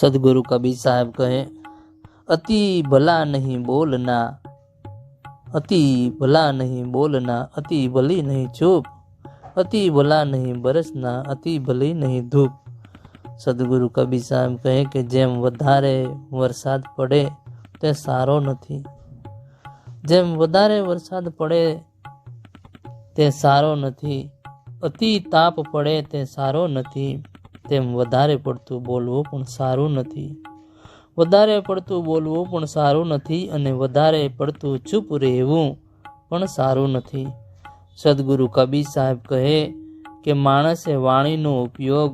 સદગુરુ કબીર સાહેબ કહે, અતિ ભલા નહીં બોલના અતિ ભલા નહીં બોલના અતિ ભલી નહીં ચૂપ, અતિ ભલા નહીં બરસના અતિ ભલી નહીં ધૂપ. સદગુરુ કબીર સાહેબ કહે કે, જેમ વધારે વરસાદ પડે તે સારો નથી. જેમ વધારે વરસાદ પડે તે સારો નથી. અતિ તાપ પડે તે સારો નથી. તેમ વધારે પડતું બોલવું પણ સારું નથી. વધારે પડતું બોલવું પણ સારું નથી અને વધારે પડતું ચૂપ રહેવું પણ સારું નથી. સદગુરુ કબીર સાહેબ કહે કે માણસે વાણીનો ઉપયોગ,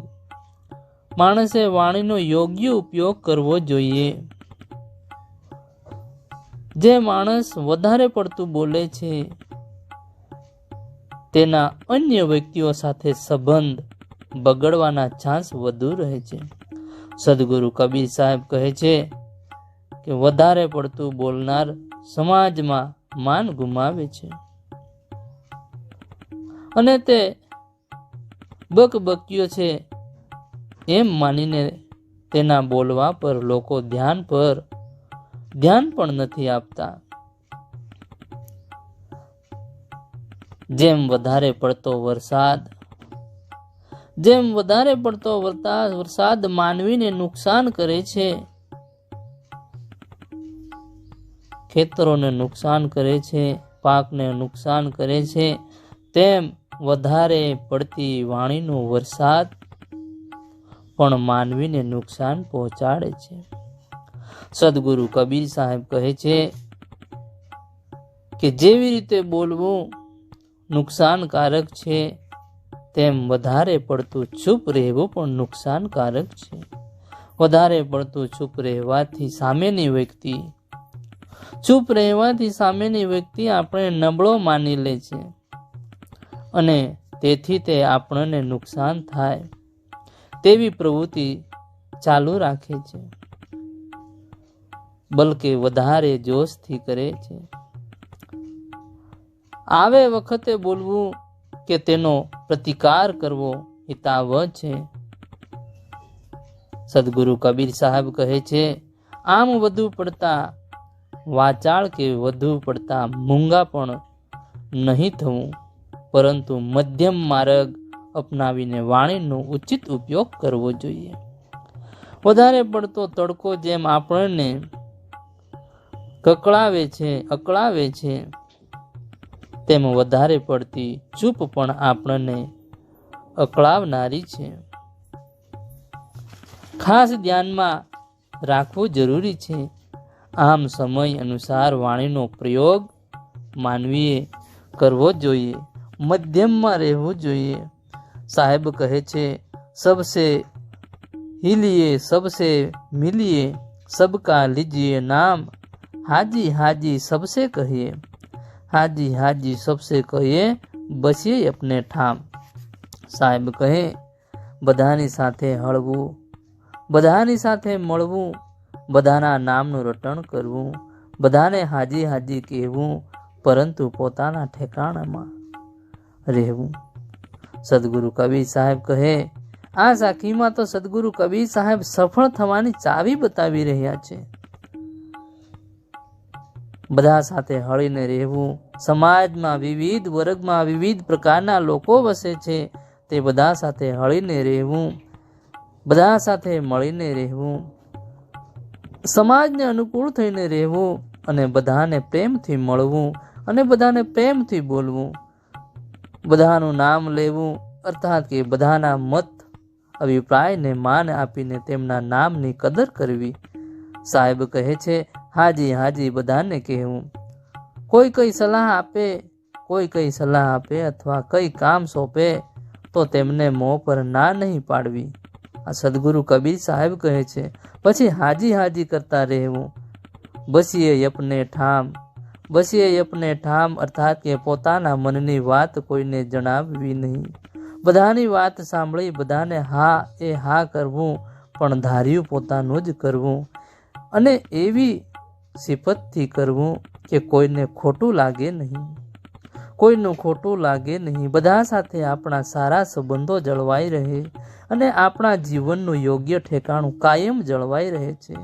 માણસે વાણીનો યોગ્ય ઉપયોગ કરવો જોઈએ. જે માણસ વધારે પડતું બોલે છે, તેના અન્ય વ્યક્તિઓ સાથે સંબંધ બગડવાના ચાન્સ વધુ રહે છે. સદગુરુ કબીર સાહેબ કહે છે કે, વધારે પડતું બોલનાર સમાજમાં માન ગુમાવે છે. અને તે બકબકીઓ છે એમ માનીને તેના બોલવા પર લોકો ધ્યાન પર ધ્યાન પણ નથી આપતા. જેમ વધારે પડતો વરસાદ જેમ વધારે પડતો વરસાદ માનવીને નુકસાન કરે છે. ખેતરોને નુકસાન કરે છે, પાકને નુકસાન કરે છે, તેમ વધારે પડતી વાણીનો વરસાદ પણ માનવીને નુકસાન પહોંચાડે છે. સદગુરુ કબીર સાહેબ કહે છે કે જેવી રીતે બોલવું નુકસાનકારક છે તેમ વધારે પડતું ચૂપ રહેવું પણ નુકસાનકારક છે. વધારે પડતું ચૂપ રહેવાથી સામેની વ્યક્તિ, ચૂપ રહેવાથી સામેની વ્યક્તિ આપણે નબળો માની લે છે અને તેથી તે આપણને નુકસાન થાય તેવી પ્રવૃત્તિ ચાલુ રાખે છે. બલકે વધારે જોશથી કરે છે. આવે વખતે બોલવું કે તેનો પ્રતિકાર કરવો હિતાવહ છે. સદગુરુ કબીર સાહેબ કહે છે, આમ વધુ પડતા વાચાળ કે વધુ પડતા મૂંગા પણ નહીં થવું. પરંતુ મધ્યમ માર્ગ અપનાવીને વાણીનો ઉચિત ઉપયોગ કરવો જોઈએ. વધારે પડતો તડકો જેમ આપણને કકળાવે છે, અકળાવે છે તેમ વધારે પડતી ચૂપ પણ આપણને અકળાવનારી છે. ખાસ ધ્યાનમાં રાખવું જરૂરી છે. આમ સમય અનુસાર વાણીનો પ્રયોગ માનવીએ કરવો જોઈએ, મધ્યમમાં રહેવું જોઈએ. સાહેબ કહે છે, સબસે હિલીએ, સબસે મિલીએ, સબકા લીજીએ નામ, હાજી હાજી સબસે કહીએ. હાજી હાજી, સબસે કહીએ, બસીએ અપને ઠામ. સાહેબ કહે, બધાની સાથે હળવું, બધાની સાથે મળવું, બધાના નામનું રટણ કરવું, બધાને હાજી હાજી કહેવું, પરંતુ પોતાના ઠેકાણામાં રહેવું. સદગુરુ કબીર સાહેબ કહે, આ સાખીમાં તો સદગુરુ કબીર સાહેબ સફળ થવાની ચાવી બતાવી રહ્યા છે. બધા સાથે હળીને રહેવું. સમાજમાં વિવિધ વર્ગમાં વિવિધ પ્રકારના લોકો વસે છે. તે બધા સાથે હળીને રહેવું. બધા સાથે મળીને રહેવું. સમાજને અનુકૂળ થઈને રહેવું અને બધાને પ્રેમથી મળવું અને બધાને પ્રેમથી બોલવું. બધાનું નામ લેવું અર્થાત કે બધાના મત, અભિપ્રાયને માન આપીને તેમના નામની કદર કરવી. સાહેબ કહે છે હાજી હાજી, બધાને કહેવું. કોઈ કઈ સલાહ આપે, કોઈ કઈ સલાહ આપે અથવા કઈ કામ સોંપે, તો તેમને મોં પર ના નહીં પાડવી. આ સદગુરુ કબીર સાહેબ કહે છે, પછી હાજી હાજી કરતા રહેવું. બસીએ યપને ઠામ. બસીએ યપને ઠામ અર્થાત કે પોતાના મનની વાત કોઈને જણાવવી નહીં. બધાની વાત સાંભળી બધાને હા, એ હા કરવું, પણ ધાર્યું પોતાનું જ કરવું. અને એવી સિફતથી કરવું કે કોઈને ખોટું લાગે નહીં. કોઈનું ખોટું લાગે નહીં. બધા સાથે આપણા સારા સંબંધો જળવાઈ રહે અને આપણા જીવનનું યોગ્ય ઠેકાણું કાયમ જળવાઈ રહે છે.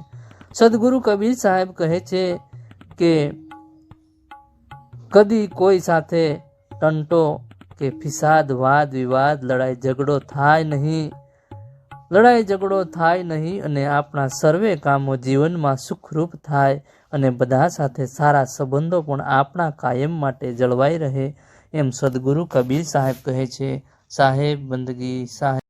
સદગુરુ કબીર સાહેબ કહે છે કે કદી કોઈ સાથે ટંટો કે ફિસાદ વાદ વિવાદ લડાઈ ઝઘડો થાય નહીં. લડાઈ ઝઘડો થાય નહીં અને આપણા સર્વે કામો જીવનમાં સુખરૂપ થાય અને બધા સાથે સારા સંબંધો પણ આપણા કાયમ માટે જળવાઈ રહે, એમ સદગુરુ કબીર સાહેબ કહે છે. સાહેબ, બંદગી, સાહેબ.